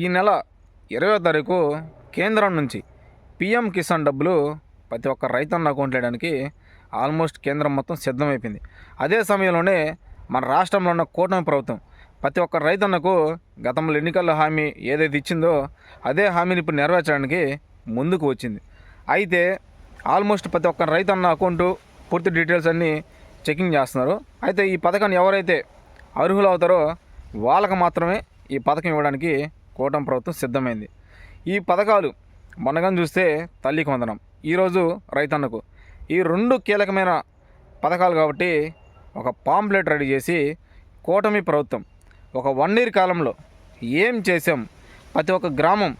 ఈ నెల ఇరవై తారీఖు కేంద్రం నుంచి పిఎం కిసాన్ డబ్బులు ప్రతి ఒక్క రైతన్న అకౌంట్ వేయడానికి ఆల్మోస్ట్ కేంద్రం మొత్తం సిద్ధమైపోయింది. అదే సమయంలోనే మన రాష్ట్రంలో ఉన్న కూటమి ప్రభుత్వం ప్రతి ఒక్క రైతన్నకు గతంలో ఎన్నికల హామీ ఏదైతే ఇచ్చిందో అదే హామీని ఇప్పుడు నెరవేర్చడానికి ముందుకు వచ్చింది. అయితే ఆల్మోస్ట్ ప్రతి ఒక్క రైతన్న అకౌంటు పూర్తి డీటెయిల్స్ అన్నీ చెకింగ్ చేస్తున్నారు. అయితే ఈ పథకాన్ని ఎవరైతే అర్హులు అవుతారో వాళ్ళకు మాత్రమే ఈ పథకం ఇవ్వడానికి కూటమి ప్రభుత్వం సిద్ధమైంది. ఈ పథకాలు మొన్నగాని చూస్తే తల్లికి వందనం. ఈరోజు రైతన్నకు. ఈ రెండు కీలకమైన పథకాలు కాబట్టి ఒక పాంప్లెట్ రెడీ చేసి కూటమి ప్రభుత్వం ఒక వన్ ఇయర్ కాలంలో ఏం చేసాం? ప్రతి ఒక్క గ్రామం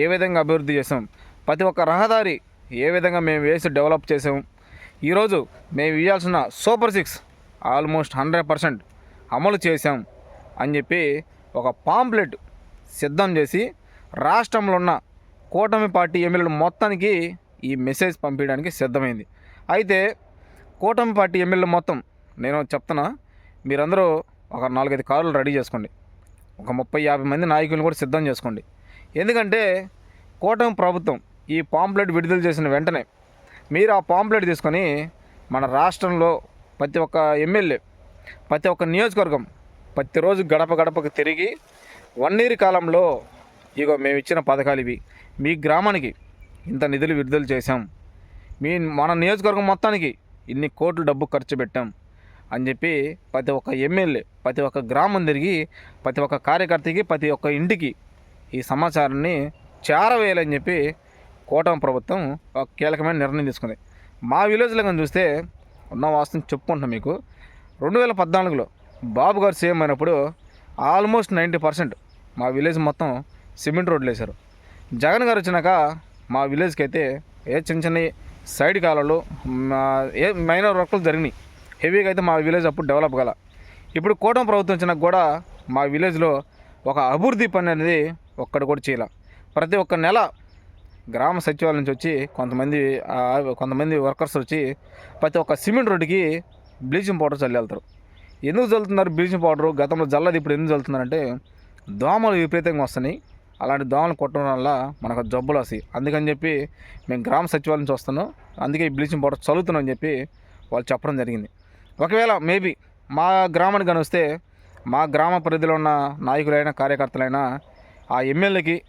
ఏ విధంగా అభివృద్ధి చేసాం? ప్రతి ఒక్క రహదారి ఏ విధంగా మేము వేసి డెవలప్ చేసాం? ఈరోజు మేము ఇవ్వాల్సిన super six almost hundred percent అమలు చేశాం అని చెప్పి ఒక పాంప్లెట్ సిద్ధం చేసి రాష్ట్రంలో ఉన్న కూటమి పార్టీ ఎమ్మెల్యేలు మొత్తానికి ఈ మెసేజ్ పంపించడానికి సిద్ధమైంది. అయితే కూటమి పార్టీ ఎమ్మెల్యేలు మొత్తం నేను చెప్తున్నా మీరందరూ ఒక నాలుగైదు కార్లు రెడీ చేసుకోండి. ఒక ముప్పై యాభై మంది నాయకులను కూడా సిద్ధం చేసుకోండి. ఎందుకంటే కూటమి ప్రభుత్వం ఈ పాంప్లెట్ విడుదల చేసిన వెంటనే మీరు ఆ పాంప్లెట్ తీసుకొని మన రాష్ట్రంలో ప్రతి ఒక్క ఎమ్మెల్యే ప్రతి ఒక్క నియోజకవర్గం ప్రతిరోజు గడప గడపకు తిరిగి వన్ ఇయర్ కాలంలో ఇగో మేము ఇచ్చిన పథకాలు ఇవి. మీ గ్రామానికి ఇంత నిధులు విడుదల చేశాం. మీ మన నియోజకవర్గం మొత్తానికి ఇన్ని కోట్లు డబ్బు ఖర్చు పెట్టాం అని చెప్పి ప్రతి ఒక్క ఎమ్మెల్యే ప్రతి ఒక్క గ్రామం తిరిగి ప్రతి ఒక్క కార్యకర్తకి ప్రతి ఒక్క ఇంటికి ఈ సమాచారాన్ని చేరవేయాలని చెప్పి కూటమి ప్రభుత్వం ఒక కీలకమైన నిర్ణయం తీసుకుంది. మా విలేజ్లో కానీ చూస్తే ఉన్న వాస్తవం చెప్పుకుంటున్నాం మీకు. రెండు వేల పద్నాలుగులో బాబు గారు సీఎం అయినప్పుడు ఆల్మోస్ట్ నైంటీ పర్సెంట్ మా విలేజ్ మొత్తం సిమెంట్ రోడ్లు వేశారు. జగన్ గారు వచ్చినాక మా విలేజ్కి అయితే ఏ చిన్న చిన్న సైడ్ కాలాలు మా- ఏ మైనర్ వర్క్లు జరిగినాయి. హెవీగా అయితే మా విలేజ్ అప్పుడు డెవలప్ గల ఇప్పుడు కూటమి ప్రభుత్వం వచ్చినాక కూడా మా విలేజ్లో ఒక అభివృద్ధి పని అనేది ఒక్కడ కూడా చేయాల. ప్రతి ఒక్క నెల గ్రామ సచివాలయం నుంచి వచ్చి కొంతమంది కొంతమంది వర్కర్స్ వచ్చి ప్రతి ఒక్క సిమెంట్ రోడ్డుకి బ్లీచింగ్ పౌడర్ చల్లి వెళ్తారు. ఎందుకు చల్లుతున్నారు బ్లీచింగ్ పౌడర్? గతంలో జల్లది ఇప్పుడు ఎందుకు చల్లుతున్నారంటే దోమలు విపరీతంగా వస్తున్నాయి. అలాంటి దోమలు కొట్టడం వల్ల మనకు జబ్బులు వస్తాయి. అందుకని చెప్పి మేము గ్రామ సచివాలయం నుంచి వస్తున్నాం. అందుకే ఈ బ్లీచింగ్ పౌడర్ చల్లుతున్నాం అని చెప్పి వాళ్ళు చెప్పడం జరిగింది. ఒకవేళ మేబీ మా గ్రామానికి కానీ వస్తే మా గ్రామ పరిధిలో ఉన్న నాయకులైనా కార్యకర్తలైనా ఆ ఎమ్మెల్యేకి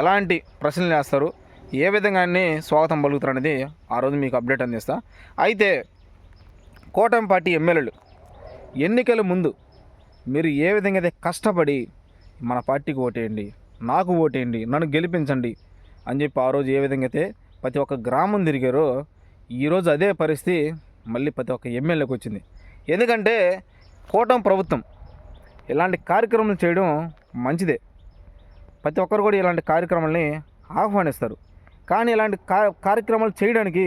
ఎలాంటి ప్రశ్నలు వేస్తారు ఏ విధంగా అన్ని స్వాగతం పలుకుతారు అనేది ఆ రోజు మీకు అప్డేట్ అందిస్తా. అయితే కూటమి పార్టీ ఎమ్మెల్యేలు ఎన్నికల ముందు మీరు ఏ విధంగా అయితే కష్టపడి మన పార్టీకి ఓటేయండి నాకు ఓటేయండి నన్ను గెలిపించండి అని చెప్పి ఆ రోజు ఏ విధంగా అయితే ప్రతి ఒక్క గ్రామం తిరిగారో ఈరోజు అదే పరిస్థితి మళ్ళీ ప్రతి ఒక్క ఎమ్మెల్యేకి వచ్చింది. ఎందుకంటే కూటమి ప్రభుత్వం ఇలాంటి కార్యక్రమాలు చేయడం మంచిదే. ప్రతి ఒక్కరు కూడా ఇలాంటి కార్యక్రమాలని ఆహ్వానిస్తారు. కానీ ఇలాంటి కా కార్యక్రమాలు చేయడానికి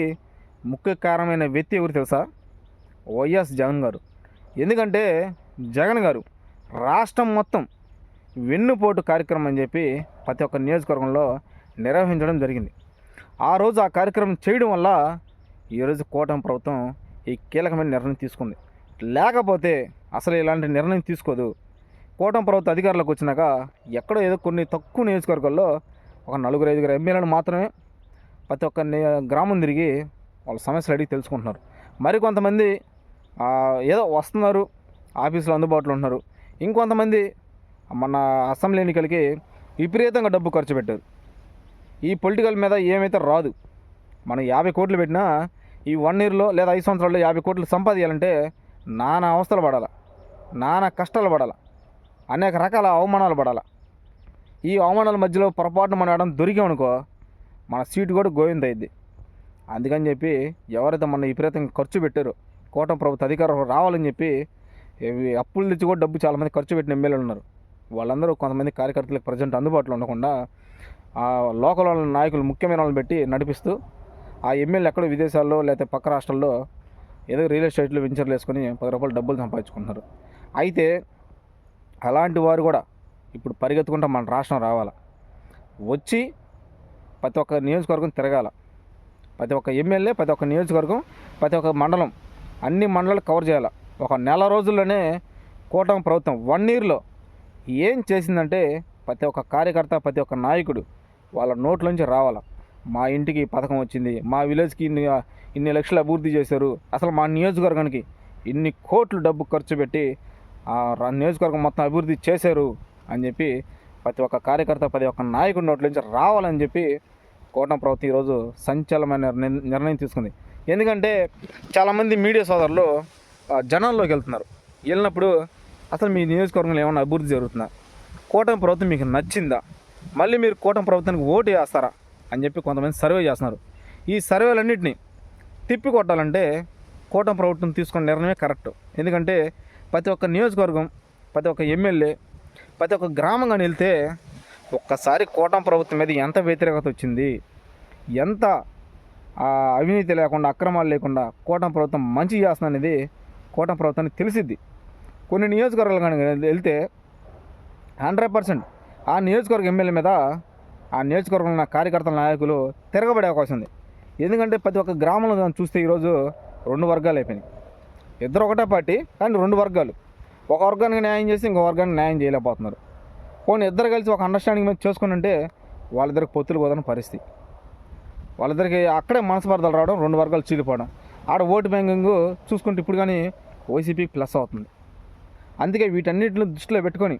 ముఖ్య కారణమైన వ్యక్తి ఎవరు తెలుసా? వైఎస్ జగన్ గారు. ఎందుకంటే జగన్ గారు రాష్ట్రం మొత్తం వెన్నుపోటు కార్యక్రమం అని చెప్పి ప్రతి ఒక్క నియోజకవర్గంలో నిర్వహించడం జరిగింది. ఆ రోజు ఆ కార్యక్రమం చేయడం వల్ల ఈరోజు కూటమి ప్రభుత్వం ఈ కీలకమైన నిర్ణయం తీసుకుంది. లేకపోతే అసలు ఇలాంటి నిర్ణయం తీసుకోదు. కూటమి ప్రభుత్వ అధికారులకు వచ్చినాక ఎక్కడో ఏదో కొన్ని తక్కువ నియోజకవర్గాల్లో ఒక నలుగురు ఐదుగురు ఎమ్మెల్యేలను మాత్రమే ప్రతి ఒక్క గ్రామం తిరిగి వాళ్ళ సమస్యలు అడిగి తెలుసుకుంటున్నారు. మరికొంతమంది ఏదో వస్తున్నారు ఆఫీసులో అందుబాటులో ఉంటున్నారు. ఇంకొంతమంది మన అసెంబ్లీ ఎన్నికలకి విపరీతంగా డబ్బు ఖర్చు పెట్టారు. ఈ పొలిటికల్ మీద ఏమైతే రాదు. మనం యాభై కోట్లు పెట్టినా ఈ వన్ ఇయర్లో లేదా ఐదు సంవత్సరాల్లో యాభై కోట్లు సంపాదించాలంటే నానా అవస్థలు పడాల. నానా కష్టాలు పడాల. అనేక రకాల అవమానాలు పడాల. ఈ అవమానాల మధ్యలో పొరపాటున మనం ఆడడం దొరికామనుకో మన సీటు కూడా గోవింద అయింది అందుకని చెప్పి ఎవరైతే మన విపరీతంగా ఖర్చు పెట్టారో కోటం ప్రభుత్వ అధికారం రావాలని చెప్పి అప్పులు తెచ్చి కూడా డబ్బు చాలామంది ఖర్చు పెట్టిన ఎమ్మెల్యేలు ఉన్నారు. వాళ్ళందరూ కొంతమంది కార్యకర్తలకు ప్రజెంట్ అందుబాటులో ఉండకుండా ఆ లోకల్ వాళ్ళ నాయకులు ముఖ్యమైన వాళ్ళని పెట్టి నడిపిస్తూ ఆ ఎమ్మెల్యే ఎక్కడో విదేశాల్లో లేకపోతే పక్క రాష్ట్రాల్లో ఏదో రియల్ ఎస్టేట్లో వెంచర్లు వేసుకొని పది రూపాయలు డబ్బులు సంపాదించుకుంటున్నారు. అయితే అలాంటి వారు కూడా ఇప్పుడు పరిగెత్తుకుంటా మన రాష్ట్రం రావాలా? వచ్చి ప్రతి ఒక్క నియోజకవర్గం తిరగాల. ప్రతి ఒక్క ఎమ్మెల్యే ప్రతి ఒక్క నియోజకవర్గం ప్రతి ఒక్క మండలం అన్ని మండలాలు కవర్ చేయాలి. ఒక నెల రోజుల్లోనే కూటమి ప్రభుత్వం వన్ ఇయర్లో ఏం చేసిందంటే ప్రతి ఒక్క కార్యకర్త ప్రతి ఒక్క నాయకుడు వాళ్ళ నోట్లోంచి రావాల. మా ఇంటికి పథకం వచ్చింది మా విలేజ్కి ఇన్ని ఇన్ని లక్షలు అభివృద్ధి చేశారు అసలు మా నియోజకవర్గానికి ఇన్ని కోట్లు డబ్బు ఖర్చు పెట్టి ఆ నియోజకవర్గం మొత్తం అభివృద్ధి చేశారు అని చెప్పి ప్రతి ఒక్క కార్యకర్త ప్రతి ఒక్క నాయకుడి నోట్లోంచి రావాలని చెప్పి కోటం ప్రభుత్వం ఈరోజు సంచలనమైన నిర్ణయం తీసుకుంది. ఎందుకంటే చాలామంది మీడియా సోదరులు జనాల్లోకి వెళ్తున్నారు. వెళ్ళినప్పుడు అసలు మీ నియోజకవర్గంలో ఏమైనా అభివృద్ధి జరుగుతుందా? కూటమి ప్రభుత్వం మీకు నచ్చిందా? మళ్ళీ మీరు కూటమి ప్రభుత్వానికి ఓటు వేస్తారా? అని చెప్పి కొంతమంది సర్వే చేస్తున్నారు. ఈ సర్వేలన్నింటినీ తిప్పి కొట్టాలంటే కూటమి ప్రభుత్వం తీసుకున్న నిర్ణయమే కరెక్ట్. ఎందుకంటే ప్రతి ఒక్క నియోజకవర్గం ప్రతి ఒక్క ఎమ్మెల్యే ప్రతి ఒక్క గ్రామం కానీ వెళ్తే ఒక్కసారి కూటమి ప్రభుత్వం మీద ఎంత వ్యతిరేకత వచ్చింది ఎంత అవినీతి లేకుండా అక్రమాలు లేకుండా కూటమి ప్రభుత్వం మంచి చేస్తుంది అనేది కూటమి ప్రభుత్వానికి తెలిసిద్ది. కొన్ని నియోజకవర్గాలు కానీ వెళ్తే హండ్రెడ్ పర్సెంట్ ఆ నియోజకవర్గ ఎమ్మెల్యే మీద ఆ నియోజకవర్గంలో ఉన్న కార్యకర్తల నాయకులు తిరగబడే అవకాశం ఉంది ఎందుకంటే ప్రతి ఒక్క గ్రామంలో చూస్తే ఈరోజు రెండు వర్గాలు అయిపోయినాయి ఇద్దరు ఒకటే పార్టీ కానీ రెండు వర్గాలు ఒక వర్గానికి న్యాయం చేసి ఇంకో వర్గానికి న్యాయం చేయలేకపోతున్నారు పోనీ ఇద్దరు కలిసి ఒక అండర్స్టాండింగ్ మీద చేసుకుని అంటే వాళ్ళిద్దరికి పొత్తులు కుదరని పరిస్థితి వాళ్ళిద్దరికి అక్కడే మనస్పర్ధలు రావడం రెండు వర్గాలు చీలిపోవడం ఆడ ఓటు బ్యాంకింగ్ చూసుకుంటే ఇప్పుడు కానీ వైసీపీ ప్లస్ అవుతుంది అందుకే వీటన్నిటిని దృష్టిలో పెట్టుకొని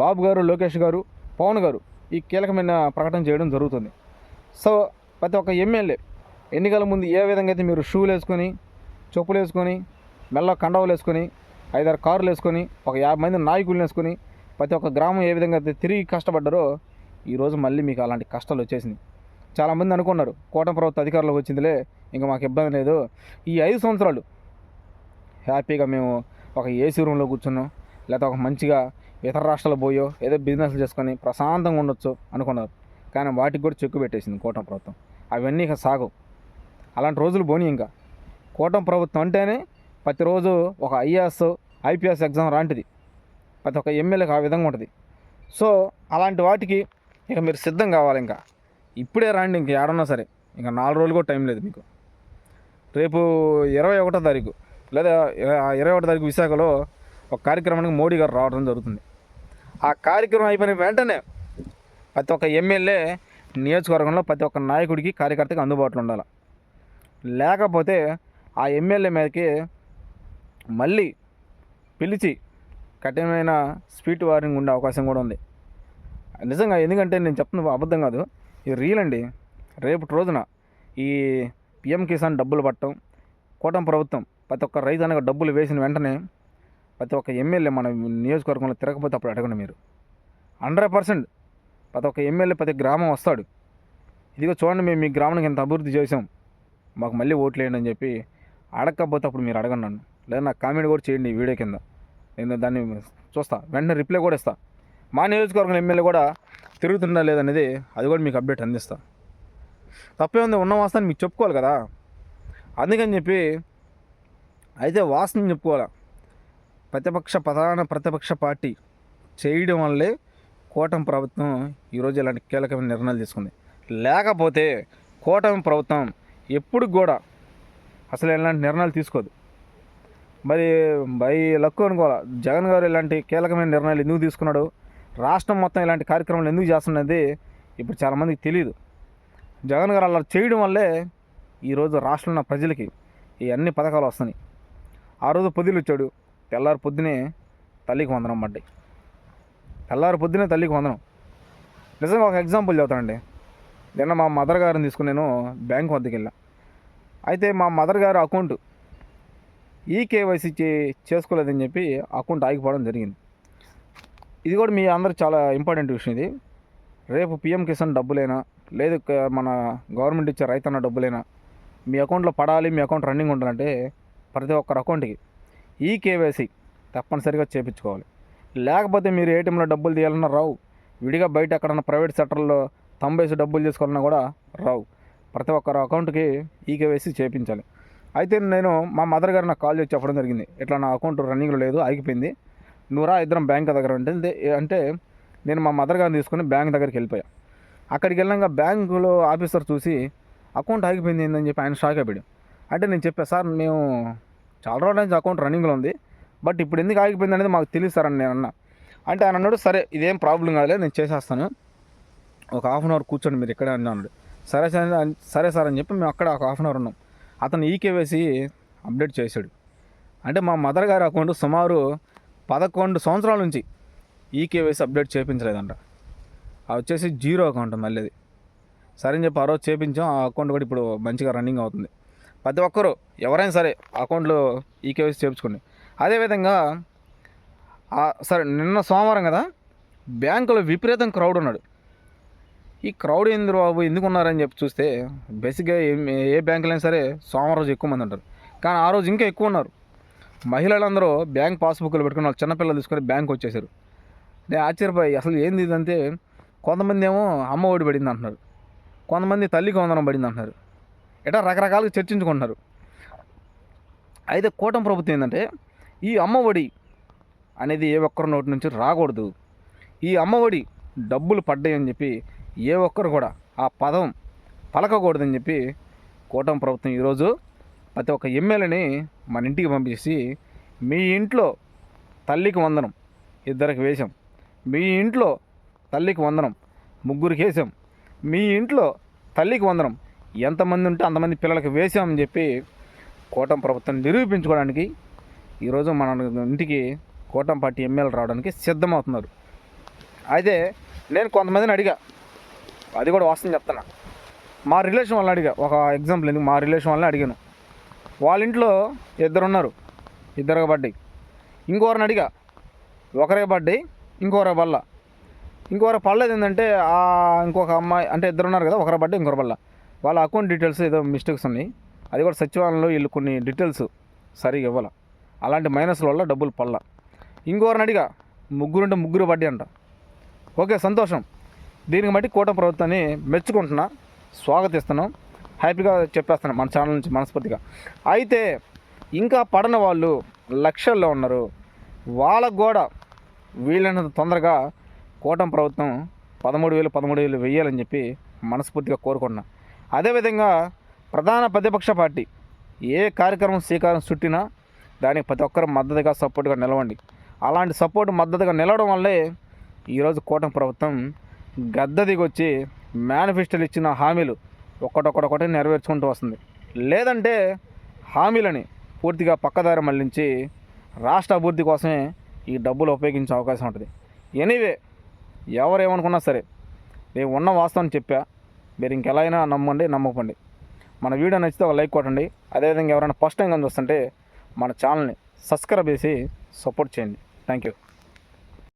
బాబు గారు లోకేష్ గారు పవన్ గారు ఈ కీలకమైన ప్రకటన చేయడం జరుగుతుంది. సో ప్రతి ఒక్క ఎమ్మెల్యే ఎన్నికల ముందు ఏ విధంగా అయితే మీరు షూలు వేసుకొని చెప్పులు వేసుకొని మెల్ల కండవలు వేసుకొని ఐదారు కార్లు వేసుకొని ఒక యాభై మంది నాయకులు వేసుకొని ప్రతి ఒక్క గ్రామం ఏ విధంగా అయితే తిరిగి కష్టపడ్డారో ఈరోజు మళ్ళీ మీకు అలాంటి కష్టాలు వచ్చేసింది చాలామంది అనుకున్నారు కోట ప్రభుత్వ అధికారంలోకి వచ్చిందిలే ఇంకా మాకు ఇబ్బంది లేదు. ఈ ఐదు సంవత్సరాలు హ్యాపీగా మేము ఒక ఏసీ రూమ్లో కూర్చున్నో. లేకపోతే ఒక మంచిగా ఇతర రాష్ట్రాలు పోయో ఏదో బిజినెస్లు చేసుకొని ప్రశాంతంగా ఉండొచ్చు అనుకున్నారు. కానీ వాటికి కూడా చెక్కు పెట్టేసింది కూటమి ప్రభుత్వం. అవన్నీ ఇక సాగు. అలాంటి రోజులు పోనీ ఇంకా. కూటమి ప్రభుత్వం అంటేనే ప్రతిరోజు ఒక ఐఏఎస్ ఐపీఎస్ ఎగ్జామ్ లాంటిది. ప్రతి ఒక్క ఎమ్మెల్యేకి ఆ విధంగా ఉంటుంది. సో అలాంటి వాటికి ఇక మీరు సిద్ధం కావాలి ఇంకా. ఇప్పుడే రాండి ఇంక ఏడన్నా సరే. ఇంకా నాలుగు రోజులు కూడా టైం లేదు మీకు. రేపు ఇరవై ఒకటో తారీఖు. లేదా ఇరవై ఒకటి తారీఖు విశాఖలో ఒక కార్యక్రమానికి మోడీ గారు రావడం జరుగుతుంది. ఆ కార్యక్రమం అయిపోయిన వెంటనే ప్రతి ఒక్క ఎమ్మెల్యే నియోజకవర్గంలో ప్రతి ఒక్క నాయకుడికి కార్యకర్తకి అందుబాటులో ఉండాలి. లేకపోతే ఆ ఎమ్మెల్యే మీదకి మళ్ళీ పిలిచి కఠినమైన స్పీడ్ వారింగ్ ఉండే అవకాశం కూడా ఉంది. నిజంగా ఎందుకంటే నేను చెప్తున్న అబద్ధం కాదు. ఇది రియల్ అండి. రేపటి రోజున ఈ పిఎం కిసాన్ డబ్బులు పట్టడం కూటమి ప్రభుత్వం ప్రతి ఒక్క రైతు అనగా డబ్బులు వేసిన వెంటనే ప్రతి ఒక్క ఎమ్మెల్యే మన నియోజకవర్గంలో తిరగకపోతే అప్పుడు అడగండి మీరు. హండ్రెడ్ పర్సెంట్ ప్రతి ఒక్క ఎమ్మెల్యే ప్రతి గ్రామం వస్తాడు. ఇదిగో చూడండి మేము మీ గ్రామానికి ఎంత అభివృద్ధి చేసాం మాకు మళ్ళీ ఓట్లేయండి అని చెప్పి అడగకపోతే అప్పుడు మీరు అడగండి నన్ను. లేదా నాకు కామెంట్ కూడా చేయండి వీడియో కింద. నేను దాన్ని చూస్తా. వెంటనే రిప్లై కూడా ఇస్తా. మా నియోజకవర్గం ఎమ్మెల్యే కూడా తిరుగుతుందా లేదనేది అది కూడా మీకు అప్డేట్ అందిస్తా. తప్పే ఉంది ఉన్న వాస్తాన్ని మీకు చెప్పుకోవాలి కదా. అందుకని చెప్పి అయితే వాస్తవం చెప్పుకోవాలా ప్రతిపక్ష ప్రధాన ప్రతిపక్ష పార్టీ చేయడం వల్లే కూటమి ప్రభుత్వం ఈరోజు ఇలాంటి కీలకమైన నిర్ణయాలు తీసుకుంది. లేకపోతే కూటమి ప్రభుత్వం ఎప్పుడు కూడా అసలు ఇలాంటి నిర్ణయాలు తీసుకోదు. మరి బై లక్కు అనుకోవాలి? జగన్ గారు ఇలాంటి కీలకమైన నిర్ణయాలు ఎందుకు తీసుకున్నాడు? రాష్ట్రం మొత్తం ఇలాంటి కార్యక్రమాలు ఎందుకు చేస్తున్నది ఇప్పుడు చాలామందికి తెలియదు జగన్ గారు అలా చేయడం వల్లే ఈరోజు రాష్ట్రంలో ఉన్న ప్రజలకి ఈ అన్ని పథకాలు వస్తున్నాయి. ఆ రోజు పొద్దులు వచ్చాడు. తెల్లారి పొద్దునే తల్లికి వందనం పడ్డాయి. తెల్లారి పొద్దునే తల్లికి వందనం. నిజంగా ఒక ఎగ్జాంపుల్ చదువుతానండి నిన్న మా మదర్ గారిని తీసుకుని నేను బ్యాంక్ వద్దకు వెళ్ళా. అయితే మా మదర్ గారు అకౌంట్ ఈ కేవైసీ చేసుకోలేదని చెప్పి అకౌంట్ ఆగిపోవడం జరిగింది. ఇది కూడా మీ అందరు చాలా ఇంపార్టెంట్ విషయం ఇది. రేపు పిఎం కిసాన్ డబ్బులైనా లేదు మన గవర్నమెంట్ ఇచ్చే రైతన్న డబ్బులైనా మీ అకౌంట్లో పడాలి మీ అకౌంట్ రన్నింగ్ ఉండాలంటే ప్రతి ఒక్కరు అకౌంట్కి ఈ కేవైసీ తప్పనిసరిగా చేపించుకోవాలి. లేకపోతే మీరు ఏటీఎంలో డబ్బులు తీయాలన్నా రావు. విడిగా బయట ఎక్కడన్నా ప్రైవేట్ సెక్టర్లో తంబేసి డబ్బులు తీసుకోవాలన్నా కూడా రావు. ప్రతి ఒక్కరు అకౌంట్కి ఈ కేవైసీ చేపించాలి. అయితే నేను మా మదర్ గారు నాకు కాల్ చేసి చెప్పడం జరిగింది. ఇట్లా నా అకౌంట్ రన్నింగ్లో లేదు ఆగిపోయింది. నూరా ఇద్దరం బ్యాంక్ దగ్గర ఉంటుంది అంటే నేను మా మదర్ గారిని తీసుకుని బ్యాంక్ దగ్గరికి వెళ్ళిపోయా. అక్కడికి వెళ్ళాక బ్యాంకులో ఆఫీసర్ చూసి అకౌంట్ ఆగిపోయింది ఏందని చెప్పి ఆయన షాక్ అయిపోయాడు. అంటే నేను చెప్పాను సార్ మేము చాలా రోజుల నుంచి అకౌంట్ రన్నింగ్లో ఉంది. బట్ ఇప్పుడు ఎందుకు ఆగిపోయింది అనేది మాకు తెలియదు సార్ అని నేను అన్నా. అంటే ఆయన అన్నాడు సరే ఇదేం ప్రాబ్లం కాదులే నేను చేసేస్తాను. ఒక హాఫ్ అన్ అవర్ కూర్చోండి మీరు ఇక్కడే అన్నాడు. సరే సరే సరే సార్ అని చెప్పి మేము అక్కడ ఒక హాఫ్ అన్ అవర్ ఉన్నాం. అతను ఈకేవేసి అప్డేట్ చేశాడు. అంటే మా మదర్ గారి అకౌంట్ సుమారు పదకొండు సంవత్సరాల నుంచి ఈకేవేసి అప్డేట్ చేయించలేదంట అది వచ్చేసి జీరో అకౌంట్ మళ్ళీ అది. సరే అని చెప్పి ఆ రోజు చేపించాం. ఆ అకౌంట్ కూడా ఇప్పుడు మంచిగా రన్నింగ్ అవుతుంది. ప్రతి ఒక్కరూ ఎవరైనా సరే అకౌంట్లో ఈకేవైసీ చేయించుకోండి. అదేవిధంగా సరే నిన్న సోమవారం కదా బ్యాంకులో విపరీతం క్రౌడ్ ఉన్నాడు. ఈ క్రౌడ్ ఏంది బాబు ఎందుకు ఉన్నారని చెప్పి చూస్తే బేసిక్గా ఏ ఏ బ్యాంకులో అయినా సరే సోమవారం రోజు ఎక్కువ మంది ఉంటారు. కానీ ఆ రోజు ఇంకా ఎక్కువ ఉన్నారు. మహిళలందరూ బ్యాంక్ పాస్బుక్లు పెట్టుకుని వాళ్ళు చిన్నపిల్లలు తీసుకొని బ్యాంక్ వచ్చేసారు. నేను ఆశ్చర్యపోయి అసలు ఏంది ఇదంటే కొంతమంది ఏమో అమ్మ ఒడి పడింది అంటున్నారు కొంతమంది తల్లికి వందనం పడింది అంటున్నారు ఇట్లా రకరకాలుగా చర్చించుకుంటున్నారు. అయితే కూటమి ప్రభుత్వం ఏంటంటే ఈ అమ్మ ఒడి అనేది ఏ ఒక్కరి నోటి నుంచి రాకూడదు. ఈ అమ్మఒడి డబ్బులు పడ్డాయని చెప్పి ఏ ఒక్కరు కూడా ఆ పదం పలకకూడదని చెప్పి కూటమి ప్రభుత్వం ఈరోజు ప్రతి ఒక్క ఎమ్మెల్యేని మన ఇంటికి పంపించేసి మీ ఇంట్లో తల్లికి వందనం ఇద్దరికి వేశాం. మీ ఇంట్లో తల్లికి వందనం ముగ్గురికి వేసాం మీ ఇంట్లో తల్లికి వందనం ఎంతమంది ఉంటే అంతమంది పిల్లలకి వేసామని చెప్పి కూటమి ప్రభుత్వం నిరూపించుకోవడానికి ఈరోజు మన ఇంటికి కూటమి పార్టీ ఎమ్మెల్యేలు రావడానికి సిద్ధమవుతున్నారు. అయితే నేను కొంతమందిని అడిగా. అది కూడా వాస్తవం చెప్తున్నా. మా రిలేషన్ వాళ్ళని అడిగా. ఒక ఎగ్జాంపుల్ ఎందుకు? మా రిలేషన్ వాళ్ళని అడిగాను. వాళ్ళ ఇంట్లో ఇద్దరు ఉన్నారు ఇద్దరు పడ్డాయి ఇంకోరిని అడిగా. ఒకరే పడ్డాయి ఇంకొకరే బల్ల. ఇంకొకరు పడలేదు ఏంటంటే ఇంకొక అమ్మాయి అంటే ఇద్దరు ఉన్నారు కదా ఒకరు పడ్డాయి ఇంకొకరు బల్ల. వాళ్ళ అకౌంట్ డీటెయిల్స్ ఏదో మిస్టేక్స్ ఉన్నాయి. అది కూడా సచివాలయంలో వీళ్ళు కొన్ని డీటెయిల్స్ సరిగా ఇవ్వాల. అలాంటి మైనస్ల వల్ల డబ్బులు పడలా. ఇంకోరిని అడిగా ముగ్గురుంటే ముగ్గురు పడ్డాయి అంట. ఓకే సంతోషం. దీనికి బట్టి కూట ప్రభుత్వాన్ని మెచ్చుకుంటున్నా. స్వాగతిస్తున్నాం. హ్యాపీగా చెప్పేస్తున్నాం మన ఛానల్ నుంచి మనస్ఫూర్తిగా. అయితే ఇంకా పడని వాళ్ళు లక్షల్లో ఉన్నారు. వాళ్ళకు కూడా వీలైనంత తొందరగా కూటమి ప్రభుత్వం పదమూడు వేలు పదమూడు వేలు వెయ్యాలని చెప్పి మనస్ఫూర్తిగా కోరుకుంటున్నా. అదేవిధంగా ప్రధాన ప్రతిపక్ష పార్టీ ఏ కార్యక్రమం శ్రీకారం చుట్టినా దానికి ప్రతి ఒక్కరు మద్దతుగా సపోర్ట్గా నిలవండి. అలాంటి సపోర్ట్ మద్దతుగా నిలవడం వల్లే ఈరోజు కూటమి ప్రభుత్వం గద్ద దిగొచ్చి మేనిఫెస్టోలు ఇచ్చిన హామీలు ఒక్కటొక్కటొక్కటి నెరవేర్చుకుంటూ వస్తుంది. లేదంటే హామీలని పూర్తిగా పక్కదారి మళ్ళించి రాష్ట్ర అభివృద్ధి కోసమే ఈ డబ్బులు ఉపయోగించే అవకాశం ఉంటుంది. ఎనీవే ఎవరు ఏమనుకున్నా సరే నేను ఉన్న వాస్తవం చెప్పా. మీరు ఇంకెలా అయినా నమ్మండి నమ్మకండి. మన వీడియో నచ్చితే ఒక లైక్ కొట్టండి. అదేవిధంగా ఎవరైనా ఫస్ట్ టైం కానీ చూస్తుంటే మన ఛానల్ని సబ్స్క్రైబ్ చేసి సపోర్ట్ చేయండి. Thank you.